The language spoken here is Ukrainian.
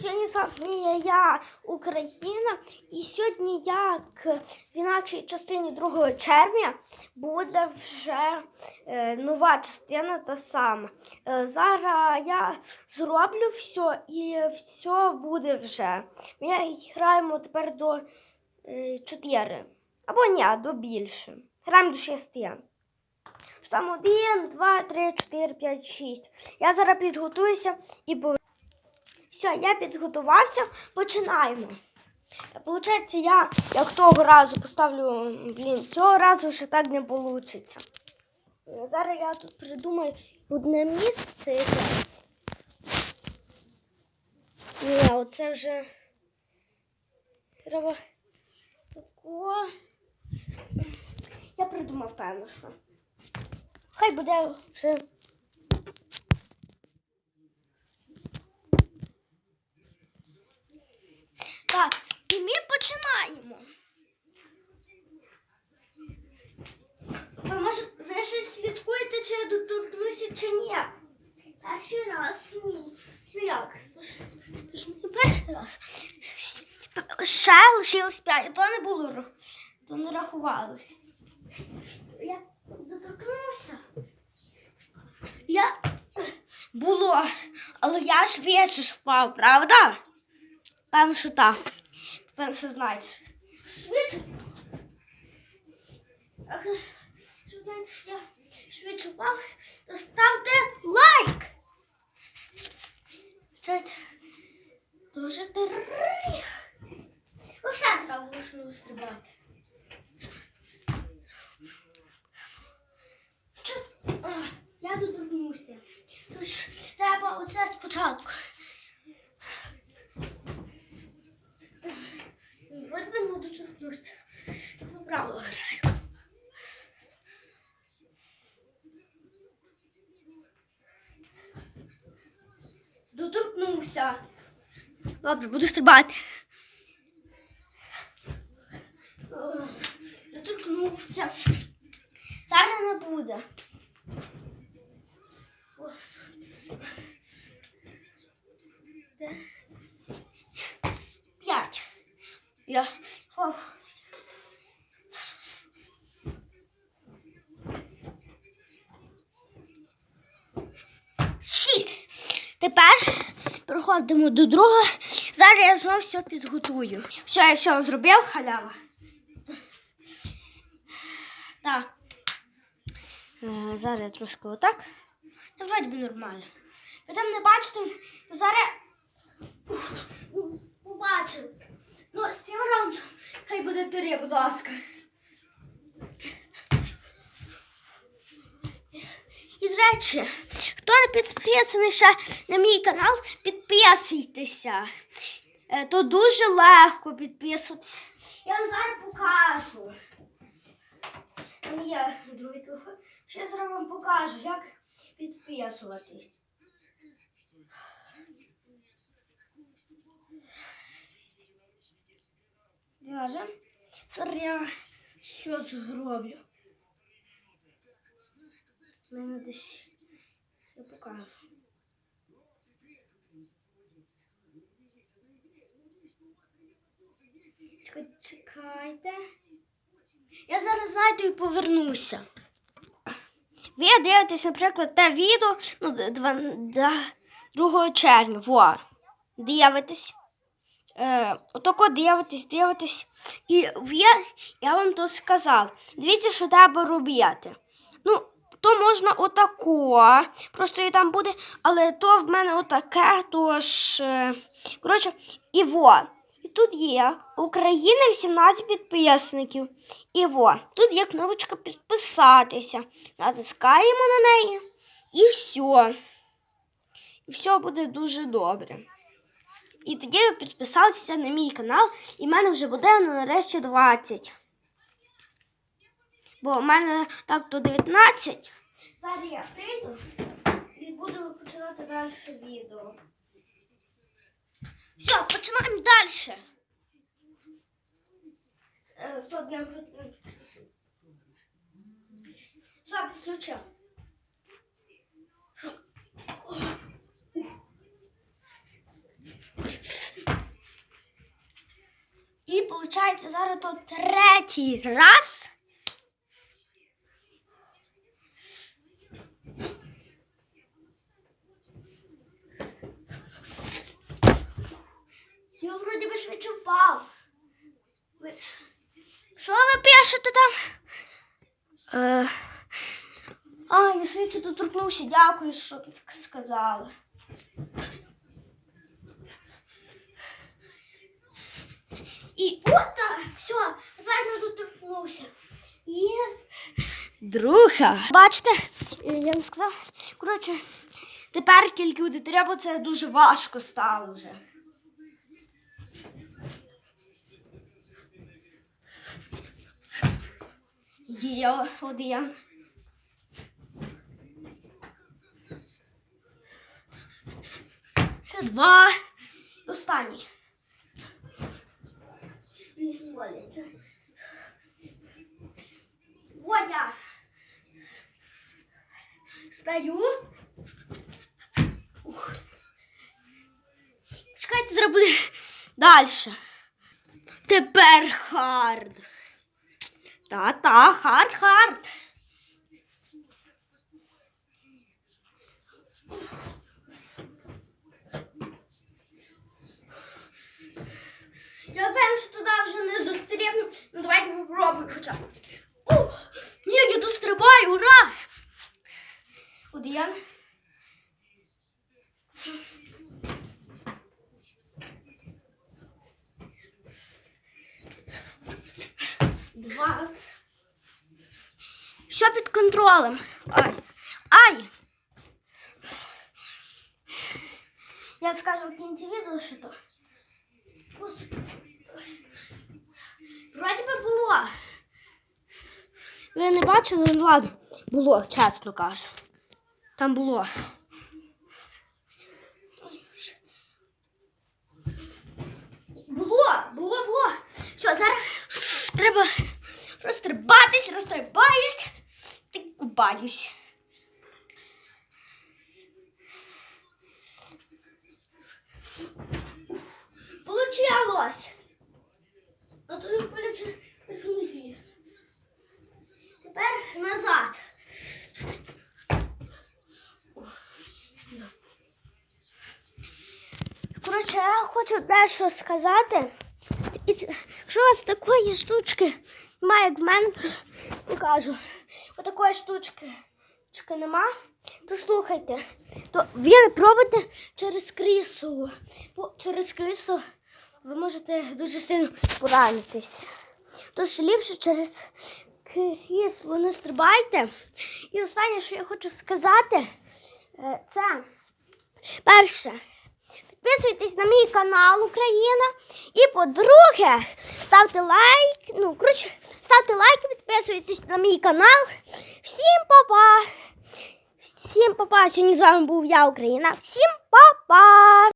сьогодні з вами я, Україна, і сьогодні, як в інакшій частині 2 червня, буде вже е, нова частина та сама. Е, зараз я зроблю все і все буде вже. Ми граємо тепер до е, 4. Або ні, до більше. Граємо до 6. Що Там 1, 2, 3, 4, 5, 6. Я зараз підготуюся і по. Все, я підготувався, починаємо. Получається, я як того разу поставлю, блін, цього разу ще так не вийде. Зараз я тут придумаю одне місце. Ні, оце вже треба тако. Я придумав, певно, що. Хай буде вже. Так, і ми починаємо. Ви, може, ви щось слідкуєте, чи я доторкнуся, чи ні? Перший раз ні. Ну як? То ж, не перший раз. Ще лишилось п'ять, то не було, то не рахувалося. Я доторкнувся. Я було, але я ж впав, правда? Певно, що так. Що знаєте. Швидше. Що знаєте, що я швидше впав, то ставте лайк. Чайте. Дуже три. Лише треба було знову стрибати. Чо- А, Я доторкнувся. Тож треба оце спочатку. Вроді би не доторкнувся. По правилах граю. Доторкнувся. Добре, буду стрибати. Доторкнувся. Зараз не буде. П'ять. Я. О. Шість. Тепер переходимо до другого. Зараз я знову все підготую. Все, я все зробив, халява. Так. Е, зараз я трошки отак. Та вроді би нормально. Ви там не бачите, то зараз побачили. Ну, з цим раундом хай буде три, будь ласка. І до речі, хто не підписаний ще на мій канал, підписуйтеся. Е, То дуже легко підписуватися. Я вам зараз покажу. Мене є другий телефон. Ще зараз вам покажу, як підписуватись. Даже. Зараз я все зроблю. Мене десь я покажу. Чекайте. Я зараз знайду і повернуся. Ви дивитесь, наприклад, те відео ну, д- 2 червня. Во. Дивитесь. Е, отако дивитесь, дивитесь. І ви, я вам то сказав. Дивіться, що треба робити. То можна отако. Просто і там буде, але то в мене отаке, тож. е, Коротше, і во. І тут є Україна 18 підписників. І во, тут є кнопочка підписатися. Натискаємо на неї і все. І все буде дуже добре. І тоді ви підписалися на мій канал, і в мене вже буде ну, нарешті 20. Бо в мене так до 19. Зараз я прийду і буду починати далі відео. Все, починаємо далі. Е, Стоп, я вже. Все, підключив. Получається, зараз то третій раз. Я вроді би швидше впав. Ви... Що ви пишете там? Е... А, я швидше доторкнувся. Дякую, що так сказали. І от так, все, тепер не доторкнувся. І друга. Бачите, я не сказав. Коротше, тепер тільки аудиторія, бо це дуже важко стало вже. Є один. Два. Останній. Вот я. Стою. Ух. Чекайте, зараз далі. Тепер хард. Та-та, хард, хард. Я певна, що туди вже не дострібну. Ну давайте попробуємо хоча. б. О, ні, я дострибаю, ура! Один. Два. Все під контролем. Ай. Ай! Я скажу в кінці відео, що то. Вроді би було. Ви не бачили, ну ладно. Було, чесно кажу. Там було. Було, було, було. Все, зараз треба розстрибатись, розстрибаюсь. Ти купаюсь. Получалось. Не. Тепер назад. Коротше, я хочу дещо сказати. Якщо у вас такої штучки немає, в мене, покажу. Отакої штучки, штучки нема, то слухайте. То ви пробуйте через крісу. Бо через крісу ви можете дуже сильно поранитися. Тож ліпше через крісло не стрибайте. І останнє, що я хочу сказати, е, це перше. Підписуйтесь на мій канал Україна. І по-друге, ставте лайк. Ну, коротше, ставте лайки, підписуйтесь на мій канал. Всім па-па! Всім па-па! Сьогодні з вами був я, Україна. Всім па-па!